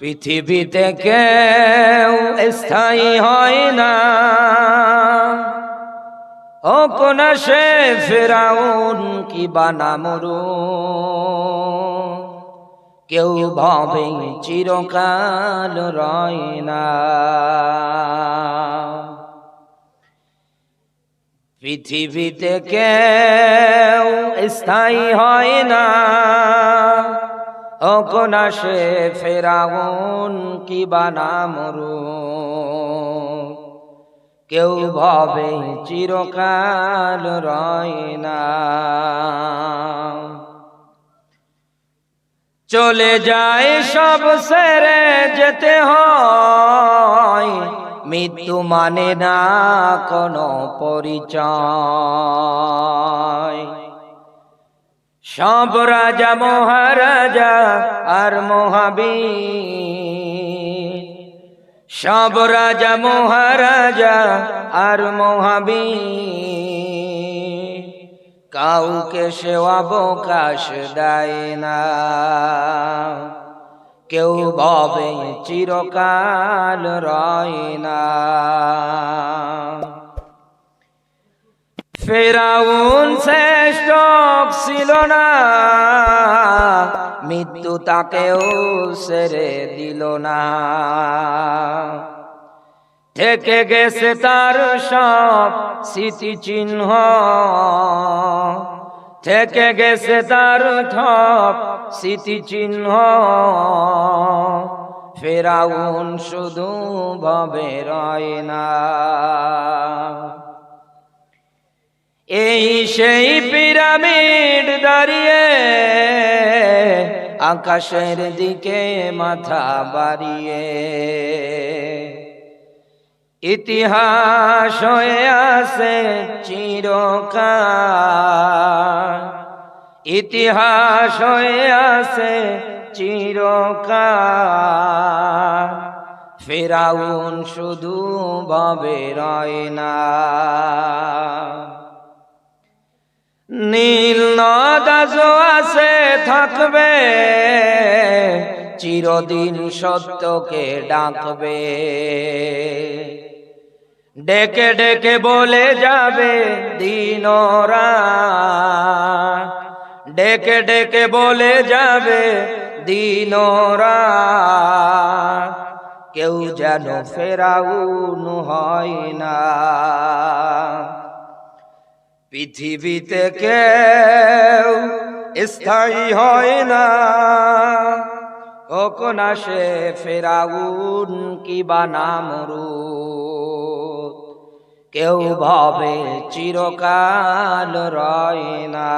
পৃথিবীতে কেউ স্থায়ী হয় না। ও কোন সে ফেরাউন কি বানামরু কেউ ভাবে চিরকাল রয় না। পৃথিবীতে কেউ স্থায়ী হয় না। অকনা সে ফেরাউন কি বানামরু কেউ ভাবে চিরকাল রয় না। চলে যায় সব সেরে যেতে হয়, মৃত্যু মানে না কোনো পরিচয়। সব রাজা মহারাজা আর মহাবীর। সব রাজা মহারাজা আর মহাবীর। কাউকে সে অবকাশ দেয় না। কেউ ভাবে চিরকাল রয় না। ফেরাউন শ্রেষ্ঠ ছিল না। মৃত্যু তাকেও সেরে দিল না। থেকে গেছে তার সব স্মৃতি চিহ্ন থেকে গেছে তার সব স্মৃতি চিহ্ন ফেরাউন শুধু ভবে রয় না। এই সেই পিরামিড দাঁড়িয়ে আকাশের দিকে মাথা বাড়িয়ে। ইতিহাস হয়ে আছে চিরকাল। ইতিহাস হয়ে আছে চিরকাল। ফেরাউন শুধু ভাবে রয় না। নীল নদাজ আছে থাকবে, চিরদিন সত্যকে ডাকবে। ডেকে ডেকে বলে যাবে দিনরা, ডেকে ডেকে বলে যাবে দিনরা, কেউ যেন ফেরাউন হয় না। পৃথিবীতে কেউ স্থায়ী হয় না। কখন আসে ফেরাউন কি নাম কেউ ভাবে চিরকাল রয় না।